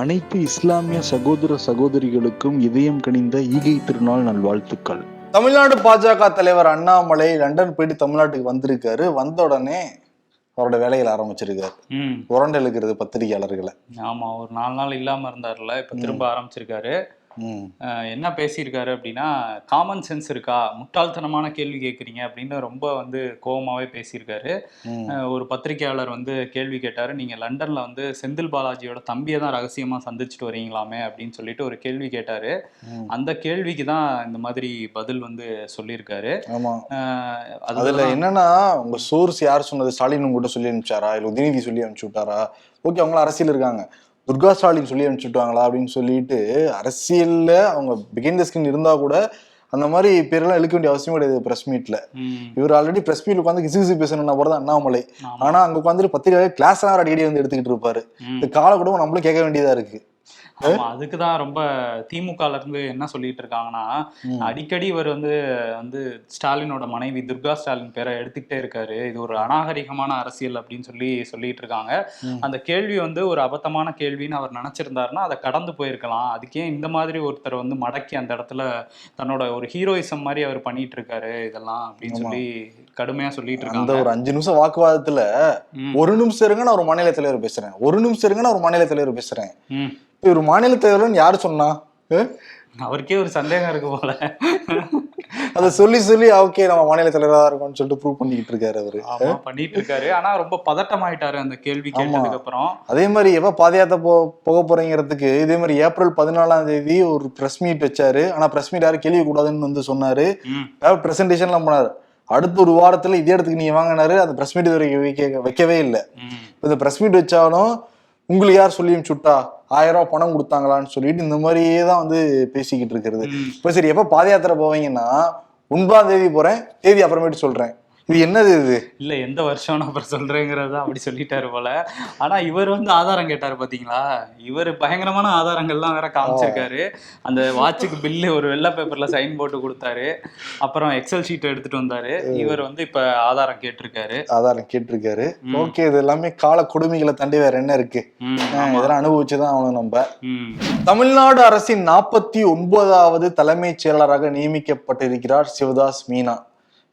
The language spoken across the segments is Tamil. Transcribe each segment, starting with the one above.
அனைத்து இஸ்லாமிய சகோதர சகோதரிகளுக்கும் இதயம் கனிந்த ஈகை திருநாள் நல்வாழ்த்துக்கள். தமிழ்நாடு பாஜக தலைவர் அண்ணாமலை லண்டன் போயிட்டு தமிழ்நாட்டுக்கு வந்திருக்காரு. வந்த உடனே அவரோட வேலைகளை ஆரம்பிச்சிருக்காரு. ம். உரண்டு இழுக்கிறது பத்திரிகையாளர்களை. ஆமா ஒரு நாலு நாள் இல்லாம இருந்தாருல இப்ப திரும்ப ஆரம்பிச்சிருக்காரு. என்ன பேசியிருக்காரு அப்படின்னா காமன் சென்ஸ் இருக்கா? முட்டாள்தனமான கேள்வி கேட்குறீங்க அப்படின்னு ரொம்ப வந்து கோவமாவே பேசியிருக்காரு. ஒரு பத்திரிகையாளர் வந்து கேள்வி கேட்டாரு நீங்க லண்டன்ல வந்து செந்தில் பாலாஜியோட தம்பியை தான் ரகசியமா சந்திச்சுட்டு வரீங்களாமே? அப்படின்னு சொல்லிட்டு ஒரு கேள்வி கேட்டாரு. அந்த கேள்விக்கு தான் இந்த மாதிரி பதில் வந்து சொல்லியிருக்காரு. அதுல என்னன்னா உங்க சோர்ஸ் யார் சொன்னது? ஸ்டாலின் உங்ககிட்ட சொல்லி அனுப்பிச்சாரா? இல்ல உதயநிதி சொல்லி அனுப்பிச்சு விட்டாரா? ஓகே அவங்களும் அரசியல் இருக்காங்க. துர்கா ஸ்டாலின் சொல்லி அனுப்பிச்சு விட்டாங்களா அப்படின்னு சொல்லிட்டு அரசியல்ல அவங்க பிகைன் த ஸ்கிரீன் இருந்தா கூட அந்த மாதிரி பேரெல்லாம் இழுக்க வேண்டிய அவசியம் கிடையாது பிரஸ் மீட்ல இவர் ஆல்ரெடி பிரஸ் மீட் உட்காந்து கிசு கிசு பேசணும் நபர் தான் அண்ணாமலை. ஆனா அங்க உட்காந்துட்டு பத்திரிகை கிளாஸ் எல்லாம் அடிக்கடி வந்து எடுத்துக்கிட்டு இருப்பாரு. இந்த கால கூட நம்மளும் கேட்க வேண்டியதா இருக்கு. ஆமா அதுக்கு தான் ரொம்ப திமுகல இருந்து என்ன சொல்லிட்டு இருக்காங்கன்னா. அடிக்கடி இவர் வந்து வந்து ஸ்டாலினோட மனைவி துர்கா ஸ்டாலின் பேரை எடுத்துக்கிட்டே இருக்காரு. இது ஒரு அநாகரிகமான அரசியல் அப்படின்னு சொல்லி சொல்லிட்டு இருக்காங்க. அந்த கேள்வி வந்து ஒரு அபத்தமான கேள்வின்னு அவர் நினைச்சிருந்தாருன்னா அதை கடந்து போயிருக்கலாம். அதுக்கே இந்த மாதிரி ஒருத்தர் வந்து மடக்கி அந்த இடத்துல தன்னோட ஒரு ஹீரோயிசம் மாதிரி அவர் பண்ணிட்டு இருக்காரு இதெல்லாம் அப்படின்னு. சொல்லி கடுமையா சொல்லிட்டு அந்த இருக்காங்க ஒரு அஞ்சு நிமிஷம் வாக்குவாதத்துல ஒரு நிமிஷம் இருங்க நான் ஒரு மாநில தலைவர் பேசுறேன். ஒரு நிமிஷம் இருங்க நான் ஒரு மாநில தலைவர் பேசுறேன். ஒரு மாநில தலைவர்னு யாரு சொன்னா? அவருக்கே ஒரு சந்தேகம் இருக்கு போல. அதை சொல்லி சொல்லி ஓகே நம்ம மாநில தலைவரா இருக்கோம்னு சொல்லிட்டு ப்ரூவ் பண்ணிக்கிட்டு இருக்காரு அவரு. பண்ணிட்டு இருக்காரு. ஆனா ரொம்ப பதட்டமாயிட்டாரு அந்த கேள்வி. கேட்டதுக்கு அப்புறம் அதே மாதிரி எப்ப பாத யாத்திரை போ போக போறீங்கிறதுக்கு இதே மாதிரி ஏப்ரல் பதினாலாம் தேதி ஒரு பிரஸ் மீட் வச்சாரு. ஆனா பிரஸ் மீட் யாரும் கேள்வி கூடாதுன்னு வந்து சொன்னாரு. ம், பிரசன்டேஷன்லாம் பண்ணாரு அடுத்த ஒரு வாரத்துல இதே இடத்துக்கு நீங்க வாங்கினாரு. அந்த பிரஸ் மீட் வரைக்கும் வைக்க வைக்கவே இல்லை. இந்த பிரஸ் மீட் வச்சாலும் உங்களுக்கு யார் சொல்லியும் சுட்டா ஆயிரம் ரூபாய் பணம் கொடுத்தாங்களான்னு சொல்லிட்டு இந்த மாதிரியே தான் வந்து பேசிக்கிட்டு இருக்கிறது. இப்போ சரி எப்போ பாத யாத்திரை போவீங்கன்னா ஒன்பதாம் தேதி போறேன் தேதி அப்புறமேட்டு சொல்றேன். இது என்னது இது? இல்ல எந்த வருஷம் அப்புறம் சொல்றேங்கிறத அப்படி சொல்லிட்டாரு போல. ஆனா இவர் வந்து ஆதாரம் கேட்டாரு பாத்தீங்களா? இவர் பயங்கரமான ஆதாரங்கள்லாம் வேற காமிச்சிருக்காரு. அந்த வாட்சுக்கு பில்லு ஒரு வெள்ளை பேப்பர்ல சைன் போட்டு கொடுத்தாரு. அப்புறம் எக்ஸல் ஷீட் எடுத்துட்டு வந்தாரு. இவர் வந்து இப்ப ஆதாரம் கேட்டிருக்காரு. ஆதாரம் கேட்டிருக்காரு. ஓகே இது எல்லாமே கால கொடுமைகளை தாண்டி வேற என்ன இருக்கு. இதெல்லாம் அனுபவிச்சுதான் ஆகணும் நம்ம. தமிழ்நாடு அரசின் நாற்பத்தி ஒன்பதாவது தலைமைச் செயலராக நியமிக்கப்பட்டிருக்கிறார் சிவதாஸ் மீனா.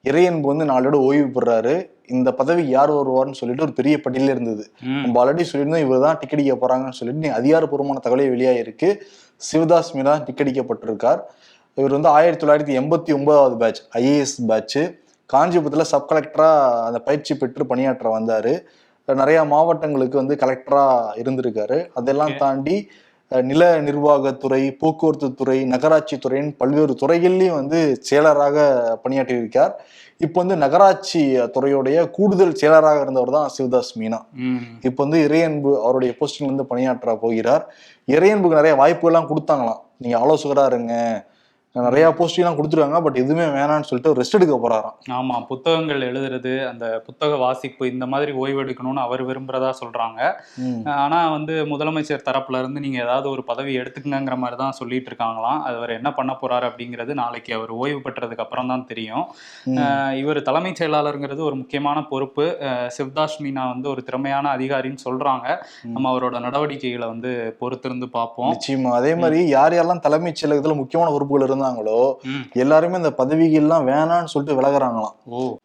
இறையன்பு வந்து நாளோட ஓய்வு பெறாரு. இந்த பதவி யார் வருவார்னு சொல்லிட்டு ஒரு பெரிய பட்டியலே இருந்தது. நம்ம ஆல்ரெடி சொல்லியிருந்தோம் இவர் தான் டிக்கெட் போறாங்கன்னு சொல்லிட்டு அதிகாரப்பூர்வமான தகவலே வெளியாயிருக்கு. சிவதாஸ் மீனா டிக்கெட் அடிக்கப்பட்டிருக்கார். இவர் வந்து ஆயிரத்தி தொள்ளாயிரத்தி எண்பத்தி ஒன்பதாவது பேட்ச் ஐஏஎஸ் பேட்ச் காஞ்சிபுரத்தில் சப் கலெக்டரா அந்த பயிற்சி பெற்று பணியாற்ற வந்தாரு. நிறைய மாவட்டங்களுக்கு வந்து கலெக்டரா இருந்திருக்காரு. அதெல்லாம். தாண்டி நில நிர்வாகத்துறை போக்குவரத்து துறை நகராட்சி துறைன்னு பல்வேறு துறைகள்லையும் வந்து செயலராக பணியாற்றியிருக்கார் இப்போ வந்து நகராட்சி துறையுடைய கூடுதல் செயலராக இருந்தவர் தான் சிவதாஸ் மீனா. இப்போ வந்து இறையன்பு அவருடைய போஸ்டிங் வந்து பணியாற்ற போகிறார். இறையன்புக்கு நிறைய வாய்ப்புகள்லாம் கொடுத்தாங்களாம். நீங்க ஆலோசகரா இருங்க. நிறைய போஸ்டிங்லாம் கொடுத்துருக்காங்க பட் எதுவுமே வேணாம்னு சொல்லிட்டு ரெஸ்ட் எடுக்க போறாராம். ஆமா புத்தகங்கள் எழுதுறது அந்த புத்தக வாசிப்பு இந்த மாதிரி ஓய்வு எடுக்கணும்னு அவர் விரும்புறதா சொல்றாங்க. ஆனா வந்து முதலமைச்சர் தரப்புல இருந்து நீங்க ஏதாவது ஒரு பதவி எடுத்துக்கங்கிற மாதிரி தான் சொல்லிட்டு இருக்காங்களாம். அவர் என்ன பண்ண போறாரு அப்படிங்கிறது நாளைக்கு அவர் ஓய்வு பெற்றதுக்கு அப்புறம் தான் தெரியும். இவர் தலைமைச் செயலாளருங்கிறது ஒரு முக்கியமான பொறுப்பு. சிவ்தாஸ் மீனா வந்து ஒரு திறமையான அதிகாரின்னு சொல்றாங்க. நம்ம அவரோட நடவடிக்கைகளை வந்து பொறுத்திருந்து பார்ப்போம். நிச்சயமா. அதே மாதிரி யார் யாரெல்லாம் தலைமைச் செயலகத்துல முக்கியமான பொறுப்புகள் இருந்தாங்களோ ம். எல்லாருமே இந்த பதவிகள்லாம் வேணாம்னு சொல்லிட்டு விலகுறாங்களாம்.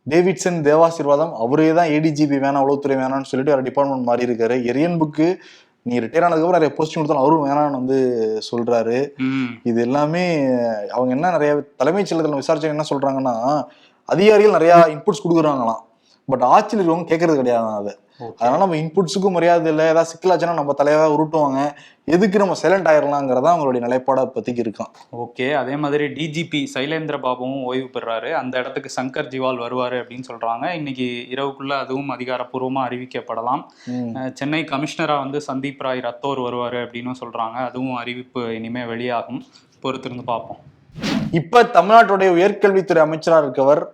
டேவிட்சன் தேவாசீர்வாதம் அவரே தான் ஏடிஜிபி வேணாம் உளவுத்துறை வேணாம்னு சொல்லிட்டு வேற டிபார்ட்மெண்ட் மாறி இருக்காரு எரியன்புக்கு நீ ரிட்டையர் ஆனதுக்கப்புறம் நிறைய போஸ்டிங் கொடுத்தாலும் அவரும் வேணாம்னு வந்து சொல்றாரு. இது எல்லாமே அவங்க என்ன நிறைய தலைமைச் செயலகத்தில் விசாரிச்சாங்க என்ன சொல்றாங்கன்னா அதிகாரிகள் நிறைய இன்புட்ஸ் கொடுக்குறாங்களாம். பட் ஆட்சியில் இருக்கவங்க கேட்கறது கிடையாது அதை. அதனால நம்ம இன்புட்ஸுக்கும் மரியாதை இல்லை ஏதாவது சிக்கலாச்சுன்னா நம்ம தலைவா உருட்டுவாங்க. எதுக்கு நம்ம சைலண்ட் ஆயிரலாங்கிறதா அவங்களுடைய நிலைப்பாடா இப்போதைக்கு இருக்கான். ஓகே அதே மாதிரி டிஜிபி சைலேந்திர பாபுவும் ஓய்வு பெறாரு. அந்த இடத்துக்கு சங்கர் ஜிவால் வருவாரு அப்படின்னு சொல்றாங்க. இன்னைக்கு இரவுக்குள்ள அதுவும் அதிகாரப்பூர்வமா அறிவிக்கப்படலாம். சென்னை கமிஷனரா வந்து சந்தீப் ராய் ரத்தோர் வருவாரு அப்படின்னு சொல்றாங்க. அதுவும் அறிவிப்பு இனிமே வெளியாகும். பொறுத்திருந்து பார்ப்போம். இப்ப தமிழ்நாட்டுடைய உயர்கல்வித்துறை அமைச்சரா இருக்கவர்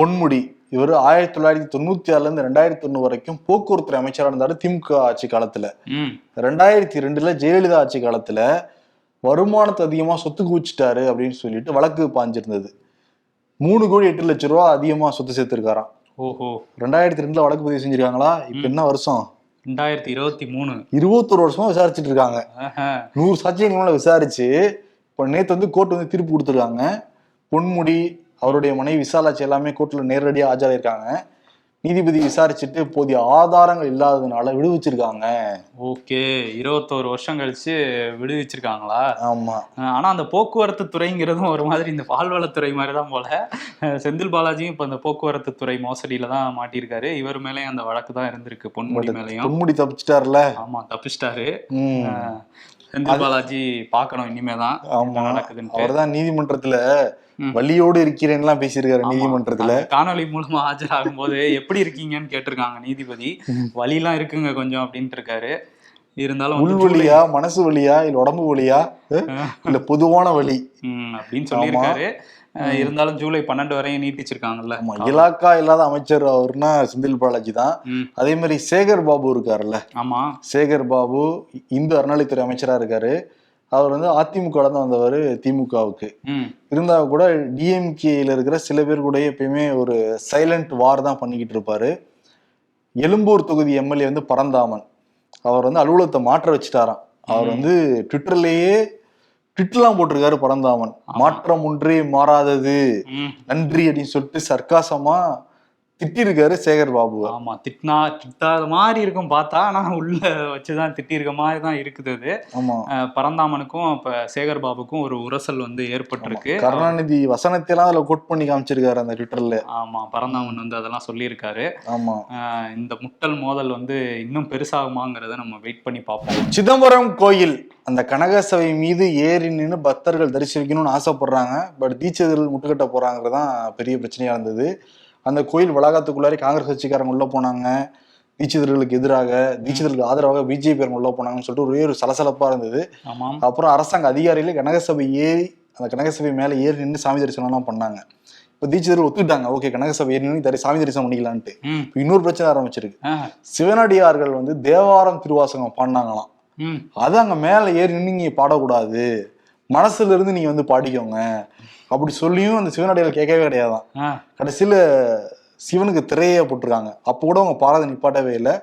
பொன்முடி. இவர் ஆயிரத்தி தொள்ளாயிரத்தி தொண்ணூத்தி ஆறுல இருந்து ரெண்டாயிரத்தி ஒண்ணு வரைக்கும் போக்குவரத்து அமைச்சரா இருந்தாரு திமுக ஆட்சி காலத்துல. ரெண்டாயிரத்தி ரெண்டுல ஜெயலலிதா ஆட்சி காலத்துல வருமானத்தை அதிகமா சொத்து குவிச்சிட்டாரு அப்படின்னு சொல்லிட்டு வழக்கு பாஞ்சிருந்தது. மூணு கோடி எட்டு லட்சம் ரூபா அதிகமா சொத்து சேர்த்திருக்காராம். ஓஹோ. ரெண்டாயிரத்தி ரெண்டுல வழக்கு பதிவு செஞ்சிருக்காங்களா? இப்ப என்ன வருஷம்? ரெண்டாயிரத்தி இருபத்தி மூணு. இருபத்தொரு வருஷமா விசாரிச்சுட்டு இருக்காங்க. நூறு சாட்சியங்கள் மேல விசாரிச்சு இப்போ நேத்து வந்து கோர்ட் வந்து தீர்ப்பு கொடுத்துருக்காங்க. பொன்முடி அவருடைய மனைவி விசாலாட்சி எல்லாமே கோர்ட்ல நேரடியாக ஆஜராயிருக்காங்க. நீதிபதி விசாரிச்சுட்டு போதிய ஆதாரங்கள் இல்லாததுனால விடுவிச்சிருக்காங்க. ஓகே இருபத்தோரு வருஷம் கழிச்சு விடுவிச்சிருக்காங்களா? ஆமா. ஆனா அந்த போக்குவரத்து துறைங்கிறதும் ஒரு மாதிரி இந்த பால்வளத்துறை மாதிரி தான் போல செந்தில் பாலாஜியும் இப்ப இந்த போக்குவரத்து துறை மோசடியில தான் மாட்டியிருக்காரு. இவர் மேலேயும் அந்த வழக்கு தான் இருந்திருக்கு பொன்முடி மேலேயும். பொன்முடி தப்பிச்சிட்டாருல ஆமா தப்பிச்சிட்டாரு. செந்தில் பாலாஜி பார்க்கணும் இனிமேதான். ஆமா. என்ன நடக்குதுன்ட்டு. அவர்தான் நீதிமன்றத்துல வலியோடு இருக்கிறேன்லாம் பேசியிருக்காரு. நீதிமன்றத்துல. காணொளி மூலமா ஆஜராகும் போது எப்படி இருக்கீங்கன்னு கேட்டிருக்காங்க நீதிபதி. வலிலாம் இருக்குங்க கொஞ்சம் அப்படின்ட்டு இருக்காரு. இருந்தாலும் உள் வலியா மனசு வலியா இல்ல உடம்பு வலியா இல்ல பொதுவான ம், அப்படின்னு சொல்லியிருக்காரு. இருந்தாலும் ஜூலை பன்னெண்டு வரையும் நீட்டிச்சிருக்காங்கல்ல. இலாக்கா இல்லாத அமைச்சர் அவர்னா செந்தில் பாலாஜி தான். அதே மாதிரி சேகர் பாபு இருக்காருல்ல. ஆமா. சேகர் பாபு இந்து அறநிலைத்துறை அமைச்சரா இருக்காரு. அவர் வந்து அதிமுக தான் வந்தவர் திமுகவுக்கு. இருந்தா கூட டிஎம்கேல இருக்கிற சில பேர் கூட எப்பயுமே ஒரு சைலண்ட் வார் தான் பண்ணிக்கிட்டு இருப்பாரு. எழும்பூர் தொகுதி எம்எல்ஏ வந்து பரந்தாமன். அவர் வந்து அலுவலகத்தை மாற்ற வச்சுட்டாராம். அவர் வந்து ட்விட்டர்லயே ட்விட்லாம் போட்டிருக்காரு பரந்தாமன். மாற்றம் ஒன்றே மாறாதது. நன்றி அப்படின்னு சொல்லிட்டு சர்க்காசமா திட்டிருக்காரு சேகர் பாபுவை ஆமா திட்டினா திட்டாத மாதிரி இருக்கும் பார்த்தா ஆனா உள்ள வச்சுதான் திட்டி இருக்க மாதிரி தான் இருக்குது அது. பரந்தாமனுக்கும் இப்ப சேகர் பாபுக்கும் ஒரு உரசல் வந்து ஏற்பட்டிருக்கு. கருணாநிதி வசனத்தை எல்லாம் அதுல கோட் பண்ணி காமிச்சிருக்காரு அந்த ட்விட்டர்ல ஆமா பரந்தாமன் வந்து அதெல்லாம் சொல்லியிருக்காரு. ஆமா. இந்த முட்டல் மோதல் வந்து இன்னும் பெருசாகுமாங்கிறத நம்ம வெயிட் பண்ணி பார்ப்போம். சிதம்பரம் கோயில் அந்த கனகசபை மீது ஏறி நின்று பக்தர்கள் தரிசிக்கணும்னு ஆசைப்படுறாங்க. பட் தீட்சிதர்கள் முட்டுக்கட்ட போறாங்கிறது தான் பெரிய பிரச்சனையா இருந்தது. அந்த கோயில் வளாகத்துக்குள்ளாரி காங்கிரஸ் கட்சிக்காரங்க உள்ள போனாங்க. தீட்சிதர்களுக்கு எதிராக தீட்சிதர்களுக்கு ஆதரவாக பிஜேபி உள்ள போனாங்கன்னு சொல்லிட்டு ஒரே ஒரு சலசலப்பா இருந்தது. அப்புறம் அரசாங்க அதிகாரிகளே கனகசபை ஏறி அந்த கனகசபை மேலே ஏறி நின்று சாமி தரிசனம்லாம் பண்ணாங்க. இப்போ தீட்சிதர்கள் ஒத்துக்கிட்டாங்க. ஓகே கனகசபை ஏறி நின்று தரி சாமி தரிசனம் பண்ணிக்கலான்ட்டு. இப்போ இன்னொரு பிரச்சனை ஆரம்பிச்சிருக்கு சிவனடியார்கள் வந்து தேவாரம் திருவாசகம் பாடினாங்களாம். அது அங்க மேல ஏறி நின்று நீங்க பாடக்கூடாது. மனசுல இருந்து நீங்க வந்து பாடிக்கோங்க. அப்படி சொல்லியும் அந்த சிவனடியார்கள் கேட்கவே கிடையாதான். கடைசியில சிவனுக்கு திரையே போட்டிருக்காங்க. அப்போ கூட அவங்க பாடத்தை நிப்பாட்டவே இல்லை.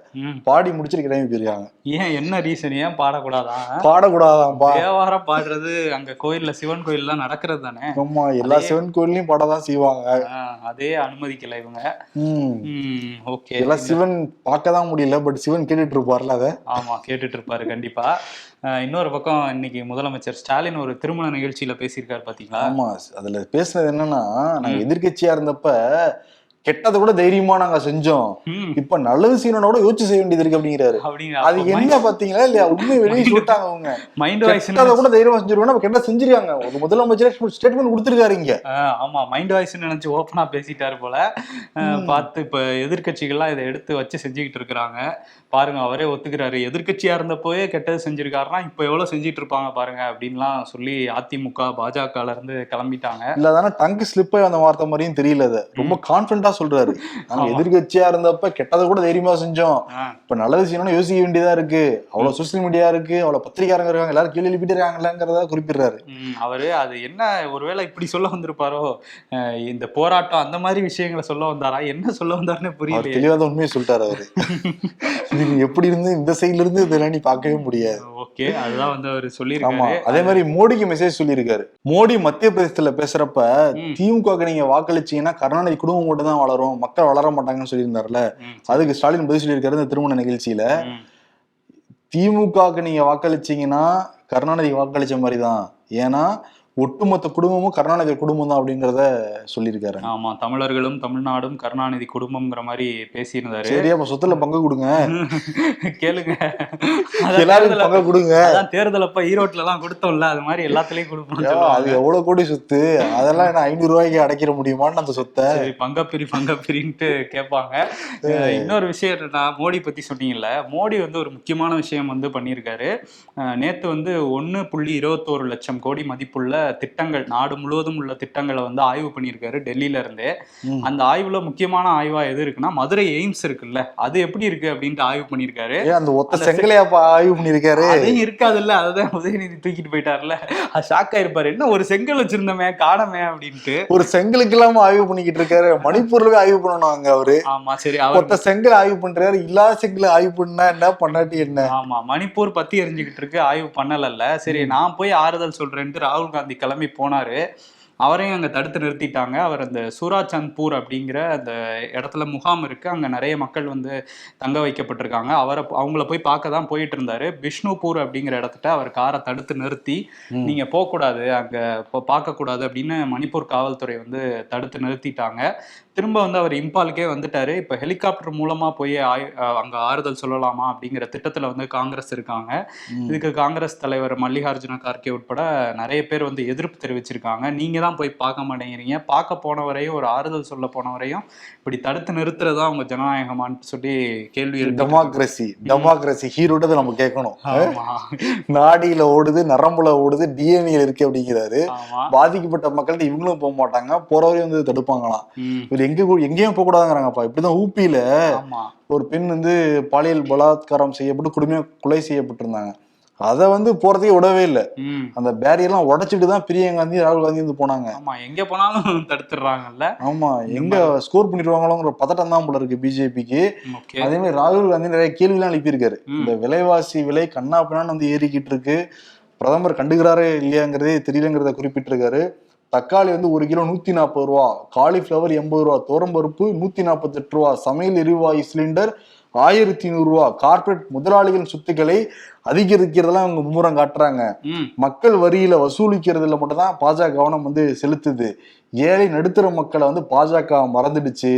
பாடி முடிச்சுட்டு கிளம்பி போயிருக்காங்க. ஏன் என்ன ரீசன் ஏன் பாடக்கூடாதா? பாடக்கூடாதான் பா. தேவாரம் பாடுறது அங்க கோயில்ல சிவன் கோயில்லாம் நடக்கிறது தானே? ஆமா எல்லா சிவன் கோயிலையும் பாடதான் செய்வாங்க. அதே அனுமதிக்கல இவங்க. ஓகே. எல்லாம் சிவன் பார்க்க தான் முடியல பட் சிவன் கேட்டுட்டு இருப்பார்ல அதை. ஆமா கேட்டுட்டு இருப்பாரு கண்டிப்பா இன்னொரு பக்கம் இன்னைக்கு முதலமைச்சர் ஸ்டாலின் ஒரு திருமண நிகழ்ச்சியில பேசியிருக்காரு பாத்தீங்களா? ஆமா அதுல பேசுனது என்னன்னா நாங்க எதிர்க்கட்சியா இருந்தப்ப கெட்டதை கூட தைரியமா நாங்க செஞ்சோம். இப்ப நல்லது செய்யணும் கூட யோசிச்சு செய்ய வேண்டியது இருக்கு அப்படிங்கிறாரு. அப்படிங்கிற அது என்ன பாத்தீங்களா இல்லையா? உண்மை வெளியே சொல்லிட்டாங்க அவங்க. மைண்ட் வாய்ஸ் கெட்டதை கூட தைரியமா செஞ்சிருவோம் நம்ம கெட்ட செஞ்சிருக்காங்க. ஒரு முதலமைச்சரே ஸ்டேட்மெண்ட் கொடுத்திருக்காரு இங்க. ஆமா மைண்ட் வாய்ஸ் நினைச்சு ஓப்பனா பேசிட்டாரு போல. பார்த்து இப்ப எதிர்க்கட்சிகள்லாம் இதை எடுத்து வச்சு செஞ்சுக்கிட்டு இருக்கிறாங்க. பாருங்க அவரே ஒத்துக்கிறாரு. எதிர்க்கட்சியா இருந்தப்போயே கெட்டது செஞ்சிருக்காருன்னா இப்ப எவ்வளவு செஞ்சிட்டு இருப்பாங்க பாருங்க அப்படின்லாம் சொல்லி அதிமுக பாஜகல இருந்து கிளம்பிட்டாங்க. இல்ல தானே டங்கு ஸ்லிப் ஆகி அந்த வார்த்தை மாதிரியும் தெரியல அது. ரொம்ப கான்பிடண்டா சொல்றாரு. நாங்க எதிர்க்கட்சியா இருந்தப்ப கெட்டதை கூட தைரியமா செஞ்சோம். இப்ப நல்லது செய்யணும்னு யோசிக்க வேண்டியதா இருக்கு. அவ்வளவு சோசியல் மீடியா இருக்கு. அவ்வளவு பத்திரிக்காரங்க இருக்காங்க. எல்லாரும் கேள்வி எழுப்பிட்டு இருக்காங்கல்லங்கிறத குறிப்பிடுறாரு. அவரு அது என்ன ஒருவேளை இப்படி சொல்ல வந்திருப்பாரோ? இந்த போராட்டம் அந்த மாதிரி விஷயங்களை சொல்ல வந்தாரா? என்ன சொல்ல வந்தாருன்னு அவர் புரியலையே. தெளிவாத உண்மையை சொல்லிட்டாரு அவரு. இது எப்படி இருந்து இந்த சைடுல இருந்து இதெல்லாம் நீ பார்க்கவே முடியாது. ஓகே அதுதான் வந்து அவர் சொல்லியிருக்காரு. அதே மாதிரி மோடிக்கு மெசேஜ் சொல்லியிருக்காரு. மோடி மத்திய பிரதேசத்துல பேசுறப்ப. திமுக நீங்க வாக்களிச்சீங்கன்னா கருணாநிதி குடும்பம் மட்டும் தான் வளரும் மக்கள் வளர மாட்டாங்கன்னு சொல்லியிருந்தாருல. அதுக்கு ஸ்டாலின் பதில் சொல்லியிருக்காரு இந்த திருமண நிகழ்ச்சியில. திமுகவுக்கு நீங்க வாக்களிச்சீங்கன்னா கருணாநிதி வாக்களிச்ச மாதிரி தான் ஏன்னா ஒட்டுமொத்த குடும்பமும் கருணாநிதி குடும்பம் தான் அப்படிங்கறத சொல்லியிருக்காரு. ஆமா தமிழர்களும் தமிழ்நாடும் கருணாநிதி குடும்பம்ங்கிற மாதிரி பேசியிருந்தாரு. சரி அப்ப சொத்துல பங்கு கொடுங்க. கேளுங்க. தேர்தல் பங்கு கொடுங்க. தேர்தல் அப்ப ஈரோட்ல எல்லாம் கொடுத்தோம்ல அது மாதிரி எல்லாத்துலயும் கொடுப்போம்னு ஏன், அது எவ்வளவு கோடி சொத்து? அதெல்லாம் என்ன ஐநூறு ரூபாய்க்கு அடைக்கிற முடியுமான்னு அந்த சொத்தை? பங்கப்பிரி பங்கப்பிரின்ட்டு கேட்பாங்க. இன்னொரு விஷயம் என்னன்னா மோடி பத்தி சொன்னீங்கல்ல மோடி வந்து ஒரு முக்கியமான விஷயம் வந்து பண்ணியிருக்காரு. நேத்து வந்து ஒன்னு புள்ளி இருபத்தோரு லட்சம் கோடி மதிப்புள்ள திட்டங்கள் நாடு முழுவதும் உள்ள திட்டங்களை வந்து ஆய்வு பண்ணியிருக்காரு டெல்லியில இருந்தே. அந்த ஆய்வுல முக்கியமான ஆய்வா எது இருக்குன்னா மதுரை எய்ம்ஸ் இருக்குல்ல அது எப்படி இருக்கு அப்படின்ட்டு ஆய்வு பண்ணியிருக்காரு. அந்த ஒத்த அந்த செங்கலையாப்பா ஆய்வு பண்ணியிருக்காரு. அதையும் இருக்காதுல்ல அதுதான் உதயநிதி தூக்கிட்டு போயிட்டார்ல. அது ஷாக் ஆயிருப்பாரு. என்ன ஒரு செங்கல் வச்சிருந்தோமே காணமே அப்படின்ட்டு. ஒரு செங்கலுக்கு இல்லாம ஆய்வு பண்ணிக்கிட்டு இருக்காரு. மணிப்பூர்லவே ஆய்வு பண்ணணும் அங்க அவரு. ஆமா சரி ஒத்த செங்கல் ஆய்வு பண்றாரு. இல்லாத செங்கல் ஆய்வு பண்ணா என்ன பண்ணாட்டி என்ன? ஆமா மணிப்பூர் பத்தி எரிஞ்சுக்கிட்டு இருக்கு ஆய்வு பண்ணலல்ல. சரி நான் போய் ஆறுதல் சொல்றேன்ட்டு ராகுல் காந்தி கிளம்பி போனாரு. அவரையும் அங்க தடுத்து நிறுத்திட்டாங்க. அவர் அந்த சூராச்சந்த்பூர் அப்படிங்கிற அந்த இடத்துல முகாம் இருக்கு. அங்க நிறைய மக்கள் வந்து தங்க வைக்கப்பட்டிருக்காங்க. அவரை அவங்கள போய் பார்க்க தான் போயிட்டு இருந்தாரு பிஷ்ணுபூர் அப்படிங்கிற இடத்துல அவர் காரை தடுத்து நிறுத்தி ம். நீங்க போகக்கூடாது. அங்க இப்போ பார்க்கக்கூடாது அப்படின்னு மணிப்பூர் காவல்துறை வந்து தடுத்து நிறுத்திட்டாங்க. திரும்ப வந்து அவர் இம்பாலுக்கே வந்துட்டாரு. இப்போ ஹெலிகாப்டர் மூலமா போய் அங்க ஆறுதல் சொல்லலாமா அப்படிங்கிற திட்டத்துல வந்து காங்கிரஸ் இருக்காங்க. இதுக்கு காங்கிரஸ் தலைவர் மல்லிகார்ஜுன கார்கே உட்பட நிறைய பேர் வந்து எதிர்ப்பு தெரிவிச்சிருக்காங்க. நீங்க தான் போய் பார்க்க மாட்டேங்கிறீங்க. பார்க்க போனவரையும் ஒரு ஆறுதல் சொல்ல போனவரையும் இப்படி தடுத்து நிறுத்துறதா அவங்க ஜனநாயகமான்னு சொல்லி கேள்வி டெமோக்ரஸி டெமோக்ரஸி ஹீரோட்டதை நம்ம கேட்கணும். நாடியில ஓடுது நரம்புல ஓடுது டிஎன்ஏல இருக்கு அப்படிங்கிறாரு. பாதிக்கப்பட்ட மக்கள்கிட்ட இவங்களும் போக மாட்டாங்க. போறவரையும் வந்து தடுப்பாங்களாம். எங்க எங்கேயும் போக கூடாதுங்கிறாங்கப்பா இப்படிதான் ஊப்பியில ஒரு பெண் வந்து பாலியல் பலாத்காரம் செய்யப்பட்டு கொடுமையா கொலை செய்யப்பட்டிருந்தாங்க. அதை வந்து போறதுக்கே விடவே இல்லை. அந்த பேரியெல்லாம் உடைச்சிட்டு தான் பிரியங்கா காந்தி ராகுல் காந்தி வந்து போனாங்க. ஆமா எங்க போனாலும் தடுத்துடுறாங்கல்ல? ஆமா எங்க ஸ்கோர் பண்ணிடுவாங்களோங்கிற பதட்டம் தான் போல இருக்கு பிஜேபிக்கு அதே மாதிரி ராகுல் காந்தி நிறைய கேள்விலாம் எழுப்பியிருக்காரு. ம். இந்த விலைவாசி விலை கண்ணா பின்னான்னு வந்து ஏறிக்கிட்டு இருக்கு. பிரதமர் கண்டுக்கிறாரே இல்லையாங்கிறதே தெரியலங்கிறத குறிப்பிட்டிருக்காரு. தக்காளி வந்து ஒரு கிலோ நூத்தி நாற்பது ரூபா காலிஃபிளவர் எண்பது ரூபா தோரம்பருப்பு நூத்தி நாற்பத்தெட்டு ரூபா சமையல் எரிவாயு சிலிண்டர் ஆயிரத்தி நூறு ரூபா. கார்ப்பரேட் முதலாளிகள் சொத்துக்களை அதிகரிக்கிறதெல்லாம் அவங்க மும்முரம் காட்டுறாங்க. மக்கள் வரியில வசூலிக்கிறதுல மட்டும் தான் பாஜக கவனம் வந்து செலுத்துது. ஏழை நடுத்தர மக்களை வந்து பாஜக மறந்துடுச்சு.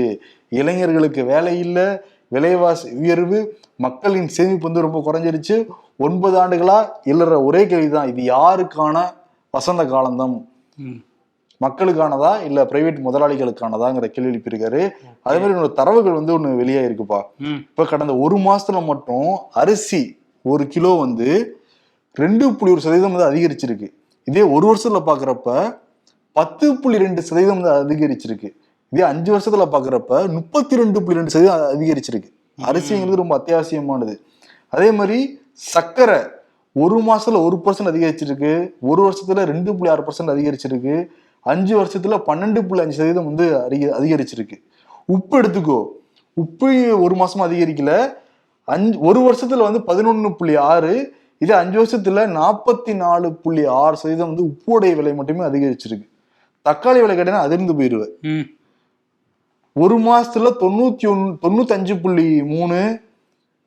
இளைஞர்களுக்கு வேலை இல்லை விலைவாசி உயர்வு மக்களின் சேமிப்பு வந்து ரொம்ப குறைஞ்சிருச்சு. ஒன்பது ஆண்டுகளா இல்லற ஒரே கேள்விதான் இது யாருக்கான வசந்த காலந்தம் மக்களுக்கானதா இல்ல பிரைவேட் முதலாளிகளுக்கானதாங்கிற கேள்வி எழுப்பியிருக்காரு. அதே மாதிரி இன்னொரு தரவுகள் வந்து ஒண்ணு வெளியாயிருக்குப்பா. ம். இப்ப கடந்த ஒரு மாசத்துல மட்டும் அரிசி ஒரு கிலோ வந்து ரெண்டு புள்ளி ஒரு சதவீதம் வந்து அதிகரிச்சிருக்கு. இதே ஒரு வருஷத்துல பாக்குறப்ப பத்து புள்ளி ரெண்டு சதவீதம் வந்து அதிகரிச்சிருக்கு. இதே அஞ்சு வருஷத்துல பாக்குறப்ப முப்பத்தி ரெண்டு புள்ளி ரெண்டு சதவீதம் அதிகரிச்சிருக்கு. அரிசிங்கிறது ரொம்ப அத்தியாவசியமானது. அதே மாதிரி சர்க்கரை ஒரு மாசத்துல ஒரு பர்சன்ட் அதிகரிச்சிருக்கு. ஒரு வருஷத்துல ரெண்டு புள்ளி ஆறு பர்சன்ட் அதிகரிச்சிருக்கு. அஞ்சு வருஷத்துல பன்னெண்டு புள்ளி அஞ்சு சதவீதம் வந்து அதிக அதிகரிச்சிருக்கு. உப்பு எடுத்துக்கோ. உப்பு ஒரு மாசமா அதிகரிக்கல. அஞ்சு ஒரு வருஷத்துல வந்து பதினொன்னு புள்ளி ஆறு. இதே அஞ்சு வருஷத்துல நாற்பத்தி நாலு புள்ளி ஆறு சதவீதம் வந்து உப்புடைய விலை மட்டுமே அதிகரிச்சிருக்கு. தக்காளி விலை கேட்டீங்கன்னா அதிர்ந்து போயிருவேன் ம். ஒரு மாசத்துல தொண்ணூத்தி ஒன்னு தொண்ணூத்தி அஞ்சு புள்ளி மூணு.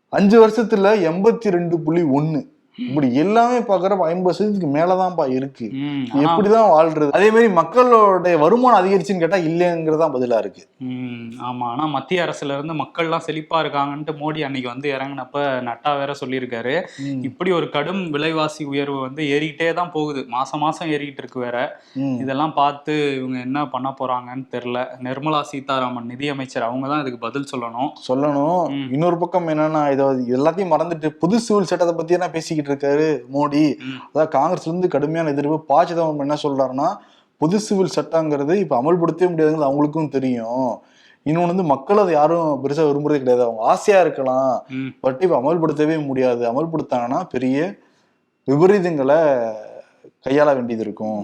அஞ்சு வருஷத்துல எண்பத்தி ரெண்டு புள்ளி ஒண்ணு இப்படி எல்லாமே பாக்குறப்ப ஐம்பது சதவீதத்துக்கு மேலதான்ப்பா இருக்கு. எப்படிதான் வாழ்றது? அதே மாதிரி மக்களோட வருமானம் அதிகரிச்சுன்னு கேட்டா இல்லைங்கிறதா பதிலா இருக்கு. ஆமா. ஆனா மத்திய அரசுல இருந்து மக்கள்லாம் செழிப்பா இருக்காங்கன்ட்டு மோடி அன்னைக்கு வந்து இறங்குனப்ப நட்டா வேற சொல்லியிருக்காரு. இப்படி ஒரு கடும் விலைவாசி உயர்வு வந்து ஏறிக்கிட்டே தான் போகுது. மாசம் மாசம் ஏறிக்கிட்டு இருக்கு வேற. இதெல்லாம் பார்த்து இவங்க என்ன பண்ண போறாங்கன்னு தெரியல. நிர்மலா சீதாராமன் நிதியமைச்சர் அவங்க தான் இதுக்கு பதில் சொல்லணும். சொல்லணும். இன்னொரு பக்கம் என்னன்னா இதை எல்லாத்தையும் மறந்துட்டு புது சிவில் சட்டத்தை பத்தி என்ன பேசிக்கிட்டு இருக்காரு மோடி. அதாவது காங்கிரஸ்ல இருந்து கடுமையான எதிர்ப்பு. ப சிதம்பரம் என்ன சொல்றாருன்னா புது சிவில் சட்டங்கிறது இப்ப அமல்படுத்தவே முடியாதுங்கிறது அவங்களுக்கும் தெரியும். இன்னொன்று வந்து மக்கள் அதை யாரும் பெருசா விரும்புறதே கிடையாது. அவங்க ஆசையா இருக்கலாம். பட் இப்ப அமல்படுத்தவே முடியாது. அமல்படுத்தாங்கன்னா பெரிய விபரீதங்களை கையாள வேண்டியது இருக்கும்.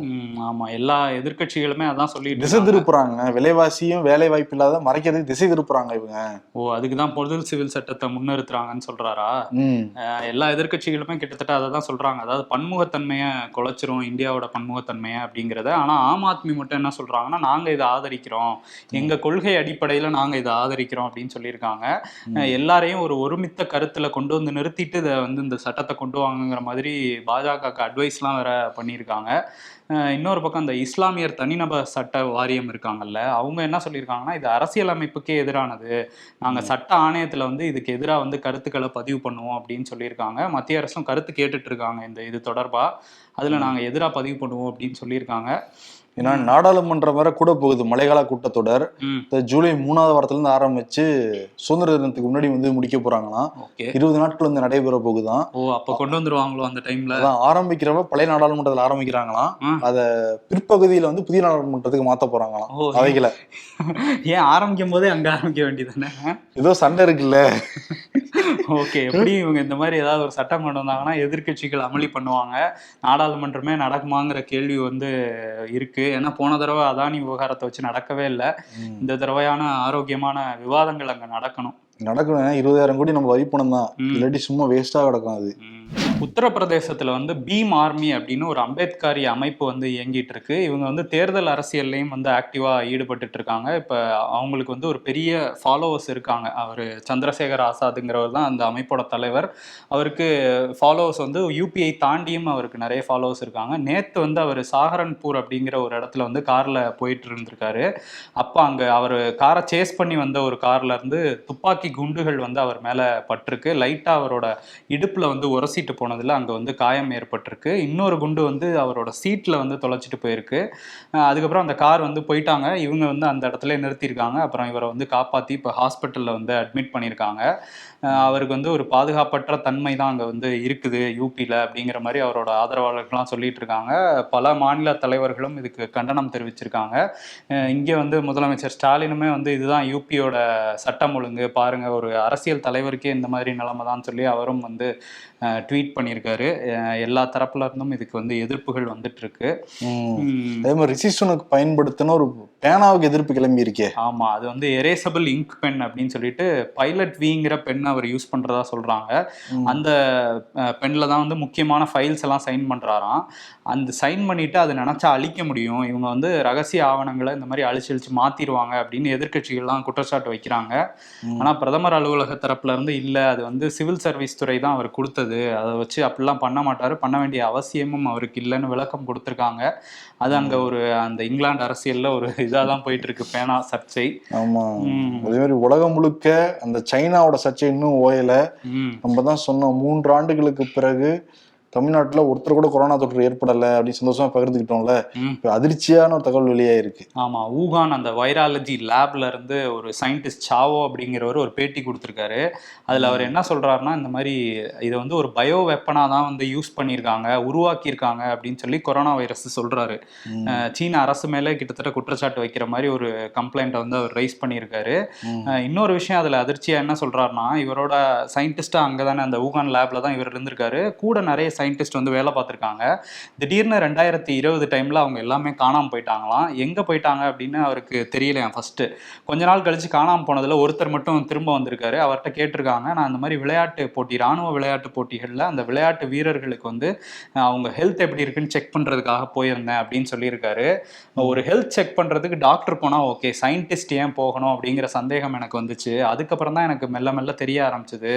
ஆமா. எல்லா எதிர்க்கட்சிகளுமே அதான் சொல்லிட்டு திசை. திருப்புறாங்க. விலைவாசியும் வேலை வாய்ப்பு இல்லாத மறைக்கிறதுக்கு திசை திருப்புறாங்க இவங்க. ஓ அதுக்கு தான் பொது சிவில் சட்டத்தை முன்னிறுத்துறாங்கன்னு சொல்றாரா? எல்லா எதிர்க்கட்சிகளுமே கிட்டத்தட்ட அதை தான் சொல்றாங்க. அதாவது பன்முகத்தன்மையை குலைச்சிரும் இந்தியாவோட பன்முகத்தன்மையை அப்படிங்கிறத. ஆனா ஆம் ஆத்மி மட்டும் என்ன சொல்றாங்கன்னா நாங்க இதை ஆதரிக்கிறோம். எங்க கொள்கை அடிப்படையில நாங்க இதை ஆதரிக்கிறோம் அப்படின்னு சொல்லியிருக்காங்க. எல்லாரையும் ஒரு ஒருமித்த கருத்துல கொண்டு வந்து நிறுத்திட்டு இதை வந்து இந்த சட்டத்தை கொண்டு வாங்குங்கிற மாதிரி பாஜகவுக்கு அட்வைஸ்லாம் வேற பண்ணியிருக்காங்க. இன்னொரு பக்கம் இந்த இஸ்லாமியர் தனிநபர் சட்ட வாரியம் இருக்காங்கல்ல அவங்க என்ன சொல்லியிருக்காங்கன்னா இது அரசியலமைப்புக்கே எதிரானது. நாங்க சட்ட ஆணையத்துல வந்து இதுக்கு எதிராக வந்து கருத்துக்களை பதிவு பண்ணுவோம் அப்படின்னு சொல்லியிருக்காங்க. மத்திய அரசும் கருத்து கேட்டுட்டு இருக்காங்க இந்த இது தொடர்பா. அதுல நாங்க எதிராக பதிவு பண்ணுவோம் அப்படின்னு சொல்லியிருக்காங்க. ஏன்னா நாடாளுமன்றம் வேற கூட போகுது. மழைக்கால கூட்டத்தொடர். ஜூலை மூணாவது வாரத்துல இருந்து ஆரம்பிச்சு சுதந்திர தினத்துக்கு முன்னாடி வந்து முடிக்க போறாங்களாம். இருபது நாட்கள் வந்து நடைபெற போகுதான் ஓ அப்ப கொண்டு வந்துருவாங்களோ அந்த டைம்ல? அதான் ஆரம்பிக்கிறப்ப பழைய நாடாளுமன்றத்தில் ஆரம்பிக்கிறாங்களாம். அத பிற்பகுதியில வந்து புதிய நாடாளுமன்றத்துக்கு மாத்த போறாங்களாம். அவைகளை. ஏன் ஆரம்பிக்கும் போதே அங்க ஆரம்பிக்க வேண்டியதானே ஏதோ சண்டை இருக்குல்ல. ஓகே எப்படி இவங்க இந்த மாதிரி ஏதாவது ஒரு சட்டம் கொண்டு வந்தாங்கன்னா எதிர்க்கட்சிகள் அமளி பண்ணுவாங்க. நாடாளுமன்றமே நடக்குமாங்கிற கேள்வி வந்து இருக்கு. ஏன்னா போன தடவை அதானி விவகாரத்தை வச்சு நடக்கவே இல்லை. இந்த தடவையான ஆரோக்கியமான விவாதங்கள் அங்க நடக்கணும். நடக்கணும். இருபதாயிரம் கோடி நம்ம வரி பணம் தான். இல்லாட்டி சும்மா வேஸ்டா கிடக்கும் அது. உத்தரப்பிரதேசத்தில் வந்து பீம் ஆர்மி அப்படின்னு ஒரு அம்பேத்காரி அமைப்பு வந்து இயங்கிட்டு இருக்கு இவங்க வந்து தேர்தல் அரசியல்லையும் வந்து ஆக்டிவாக ஈடுபட்டு இருக்காங்க இப்போ அவங்களுக்கு வந்து ஒரு பெரிய ஃபாலோவர்ஸ் இருக்காங்க. அவர் சந்திரசேகர் ஆசாதுங்கிறவர் தான் அந்த அமைப்போட தலைவர். அவருக்கு ஃபாலோவர்ஸ் வந்து யூபிஐ தாண்டியும் அவருக்கு நிறைய ஃபாலோவர்ஸ் இருக்காங்க. நேற்று வந்து அவர் சாகரன்பூர் அப்படிங்கிற ஒரு இடத்துல வந்து காரில் போயிட்டு இருந்திருக்காரு அப்போ அங்கே அவர் காரை சேஸ் பண்ணி வந்த ஒரு கார்ல இருந்து துப்பாக்கி குண்டுகள் வந்து அவர் மேலே பட்டிருக்கு. லைட்டாக அவரோட இடுப்பில் வந்து உரசிட்டு போனதில் அங்கே வந்து காயம் ஏற்பட்டிருக்கு. இன்னொரு குண்டு வந்து அவரோட சீட்டில் வந்து தொலைச்சிட்டு போயிருக்கு. அதுக்கப்புறம் அந்த கார் வந்து போயிட்டாங்க. இவங்க வந்து அந்த இடத்துல நிறுத்தியிருக்காங்க. அப்புறம் இவரை வந்து காப்பாற்றி இப்போ ஹாஸ்பிட்டலில் வந்து அட்மிட் பண்ணியிருக்காங்க. அவருக்கு வந்து ஒரு பாதுகாப்பற்ற தன்மை தான் அங்கே வந்து இருக்குது யூபியில் அப்படிங்கிற மாதிரி அவரோட ஆதரவாளர்கள்லாம் சொல்லிட்டு இருக்காங்க. பல மாநில தலைவர்களும் இதுக்கு கண்டனம் தெரிவிச்சிருக்காங்க. இங்கே வந்து முதலமைச்சர் ஸ்டாலினுமே வந்து இதுதான் யூபியோட சட்டம் ஒழுங்கு. பாருங்க ஒரு அரசியல் தலைவருக்கே இந்த மாதிரி நிலைமை தான் சொல்லி அவரும் வந்து ட்வீட் பண்ணியிருக்காரு. எல்லா தரப்புல இருந்தும் இதுக்கு வந்து எதிர்ப்புகள் வந்துட்டு இருக்கு. அதே மாதிரி ரிசிஸ்டனுக்கு பயன்படுத்தின ஒரு பேனாவுக்கு எதிர்ப்பு கிளம்பி இருக்கே ஆமா அது வந்து எரேசபிள் இங்க் பென் அப்படின்னு சொல்லிட்டு பைலட் விங்கிற பென் அவர் யூஸ் பண்றதா சொல்றாங்க. ம். அந்த பென்ல தான் வந்து முக்கியமான ஃபைல்ஸ் எல்லாம் சைன் பண்றாராம். அந்த சைன் பண்ணிட்டு அதை நினைச்சா அழிக்க முடியும். இவங்க வந்து ரகசிய ஆவணங்களை இந்த மாதிரி அழிச்சு அழிச்சு மாத்திருவாங்க அப்படின்னு எதிர்க்கட்சிகள்லாம் குற்றச்சாட்டு வைக்கிறாங்க. ம். ஆனா பிரதமர் அலுவலக தரப்புல இருந்து இல்ல அது வந்து சிவில் சர்வீஸ் துறை தான் அவர் கொடுத்தது. அதை வச்சு அப்படிலாம் பண்ண மாட்டாரு. பண்ண வேண்டிய அவசியமும் அவருக்கு இல்லைன்னு விளக்கம் கொடுத்துருக்காங்க. அது அங்க ஒரு அந்த இங்கிலாந்து அரசியல்ல ஒரு இதாக தான் போயிட்டு இருக்கு. பேனா சர்ச்சை. ஆமா. அதே மாதிரி உலகம் முழுக்க அந்த சைனாவோட சர்ச்சை இன்னும் ஓயல. நம்ம தான் சொன்னோம் மூன்று ஆண்டுகளுக்கு பிறகு தமிழ்நாட்டுல ஒருத்தர் கூட கொரோனா தொற்று ஏற்படல அப்படின்னு சந்தோஷமா பகிர்ந்துக்கிட்டோம்ல. இப்ப அதிர்ச்சியான ஒரு தகவல் வெளியாயிருக்கு ஆமா ஊகான் அந்த வைராலஜி லேப்ல இருந்து ஒரு சயின்டிஸ்ட் சாவோ அப்படிங்கிறவர் ஒரு பேட்டி கொடுத்துருக்காரு. அதுல அவர் என்ன சொல்றாருன்னா இந்த மாதிரி இதை வந்து ஒரு பயோ வெப்பனா தான் வந்து யூஸ் பண்ணியிருக்காங்க உருவாக்கியிருக்காங்க அப்படின்னு சொல்லி கொரோனா வைரஸ் சொல்றாரு. சீன அரசு மேலே கிட்டத்தட்ட குற்றச்சாட்டு வைக்கிற மாதிரி ஒரு கம்ப்ளைண்ட்டை வந்து அவர் ரைஸ் பண்ணியிருக்காரு. இன்னொரு விஷயம் அதுல அதிர்ச்சியா என்ன சொல்றாருன்னா இவரோட சயின்டிஸ்டா அங்கதானே அந்த ஊகான் லேப்ல தான் இவர் இருந்திருக்காரு. கூட நிறைய சயின்டிஸ்ட் வந்து வேலை பார்த்துருக்காங்க. திடீர்னு ரெண்டாயிரத்தி இருபது டைமில் அவங்க எல்லாமே காணாமல் போயிட்டாங்களாம். எங்கே போயிட்டாங்க அப்படின்னு அவருக்கு தெரியலையாம் ஃபஸ்ட்டு கொஞ்ச நாள் கழித்து காணாமல் போனதில் ஒருத்தர் மட்டும் திரும்ப வந்திருக்காரு. அவர்கிட்ட கேட்டிருக்காங்க நான் இந்த மாதிரி விளையாட்டு போட்டி ராணுவ விளையாட்டு போட்டிகளில் அந்த விளையாட்டு வீரர்களுக்கு வந்து அவங்க ஹெல்த் எப்படி இருக்குன்னு செக் பண்ணுறதுக்காக போயிருந்தேன் அப்படின்னு சொல்லியிருக்காரு. ஒரு ஹெல்த் செக் பண்ணுறதுக்கு டாக்டர் போனால் ஓகே சயின்டிஸ்ட் ஏன் போகணும் அப்படிங்கிற சந்தேகம் எனக்கு வந்துச்சு. அதுக்கப்புறம் தான் எனக்கு மெல்ல மெல்ல தெரிய ஆரம்பிச்சது.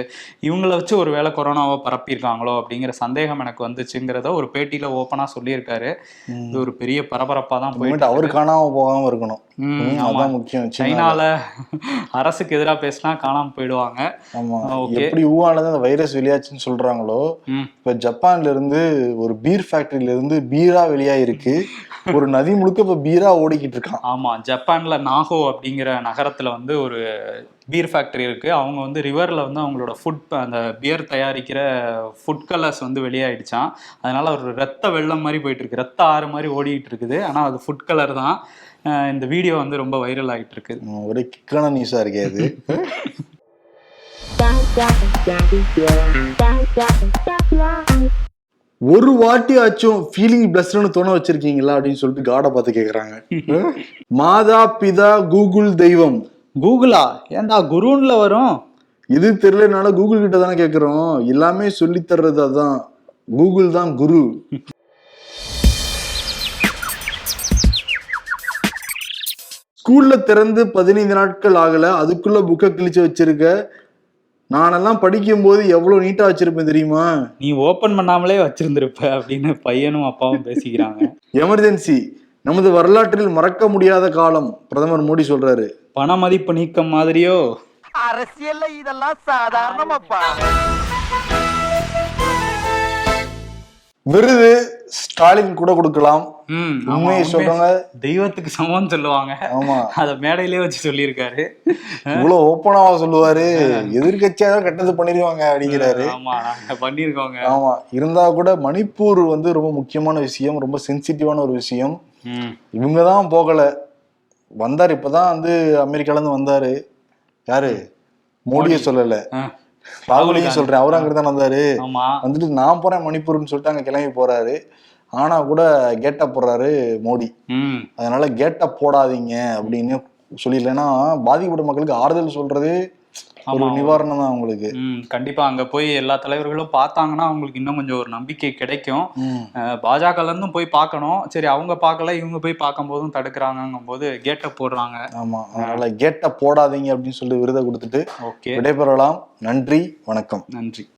இவங்கள வச்சு ஒரு வேளை கொரோனாவை பரப்பியிருக்காங்களோ அப்படிங்கிற சந்தேகம் எனக்கு வந்துச்சுங்கிறத ஒரு பேட்டியில ஓப்பனா சொல்லியிருக்காரு. இது ஒரு பெரிய பரபரப்பா தான் போயிட்டு அவரு காணாம போகாம இருக்கணும். முக்கியம். சீனால. அரசுக்கு எதிராக பேசினா காணாம போயிடுவாங்க. எப்படி இருந்து அந்த வைரஸ் வெளியாச்சுன்னு சொல்றாங்களோ. இப்ப ஜப்பான்ல இருந்து ஒரு பீர் ஃபேக்டரியில இருந்து பீரா வெளியாயிருக்கு. ஒரு நதி முழுக்க இப்ப பீரா ஓடிக்கிட்டு இருக்கான். ஆமா. ஜப்பான்ல நாகோ அப்படிங்கிற நகரத்துல வந்து ஒரு பீர் ஃபேக்டரி இருக்கு. அவங்க வந்து ரிவர்ல வந்து அவங்களோட ஃபுட் அந்த பியர் தயாரிக்கிற ஃபுட் கலர்ஸ் வந்து வெளியாயிடுச்சான் அதனால ஒரு ரத்த வெள்ளம் மாதிரி போயிட்டு இருக்கு ரத்த ஆறு மாதிரி ஓடிட்டு இருக்குது ஆனா அது ஃபுட் கலர் தான். இந்த வீடியோ வந்து ரொம்ப வைரல் ஆயிட்டு இருக்கு ம், ஒரே கிக்கான நியூஸா இருக்கே அது. ஒரு வாட்டி ஆச்சும் ஃபீலிங் பிளஸ்ட்னு தோண வச்சிருக்கீங்களா அப்படின்னு சொல்லிட்டு காடை பார்த்து கேக்குறாங்க. ம்? மாதா பிதா கூகுள் தெய்வம். கூகுளா? ஏன்டா குருன்ல வரும்? இது தெரியலனால கூகுள் கிட்ட தானே கேக்குறோம். எல்லாமே சொல்லி தர்றது அதான். கூகுள் தான் குரு. ஸ்கூல்ல திறந்து பதினைந்து நாட்கள் ஆகல. அதுக்குள்ள புக்கை கிழிச்சு வச்சிருக்க. நானெல்லாம் படிக்கும் போது எவ்வளவு நீட்டா வச்சிருப்பேன் தெரியுமா? நீ ஓபன் பண்ணாமலே வச்சிருந்திருப்ப அப்படின்னு பையனும் அப்பாவும் பேசிக்கிறாங்க. எமர்ஜென்சி நமது வரலாற்றில் மறக்க முடியாத காலம் பிரதமர் மோடி சொல்றாரு. பண மதிப்பு நீக்கம் மாதிரியோ? அரசியல்ல இதெல்லாம் சாதாரணமாப்பா. விருது ஸ்டாலின் கூட கொடுக்கலாம். உண்மையை சொல்றவங்க. தெய்வத்துக்கு சமம்னு சொல்லுவாங்க. ஆமா. அத மேடையிலே வச்சு சொல்லியிருக்காரு. இவ்வளவு ஓப்பனாவா சொல்லுவாரு. எதிர்கட்சியா தான் கெட்டது பண்ணிருவாங்க அப்படிங்கிறாரு. ஆமா பண்ணிருக்கோங்க ஆமா இருந்தா கூட மணிப்பூர் வந்து ரொம்ப முக்கியமான விஷயம் ரொம்ப சென்சிட்டிவான ஒரு விஷயம். இவங்க தான் போகல. வந்தாரு இப்பதான் வந்து அமெரிக்கால இருந்து வந்தாரு. யாரு? மோடியை சொல்லல. ராகுலையும் சொல்றேன். அவரும் தான் வந்தாரு. வந்துட்டு நான் போறேன் மணிப்பூர்னு சொல்லிட்டு அங்க கிளம்பி போறாரு. ஆனா கூட கேட்டா போடுறாரு மோடி. அதனால கேட்டை போடாதீங்க அப்படின்னு சொல்லிடலன்னா பாதிக்கப்பட்ட மக்களுக்கு ஆறுதல் சொல்றது ஒரு. நிவாரணம் தான் அவங்களுக்கு. கண்டிப்பா. அங்க போய் எல்லா தலைவர்களும் பார்த்தாங்கன்னா அவங்களுக்கு இன்னும் கொஞ்சம் ஒரு நம்பிக்கை கிடைக்கும். பாஜகல இருந்தும் போய் பார்க்கணும். சரி அவங்க பார்க்கல இவங்க போய் பார்க்கும் போதும் தடுக்கிறாங்கங்கும் போது கேட்ட போடுறாங்க. ஆமா அதனால கேட்டை போடாதீங்க அப்படின்னு சொல்லி விருதை கொடுத்துட்டு ஓகே. விடைபெறலாம். நன்றி வணக்கம். நன்றி.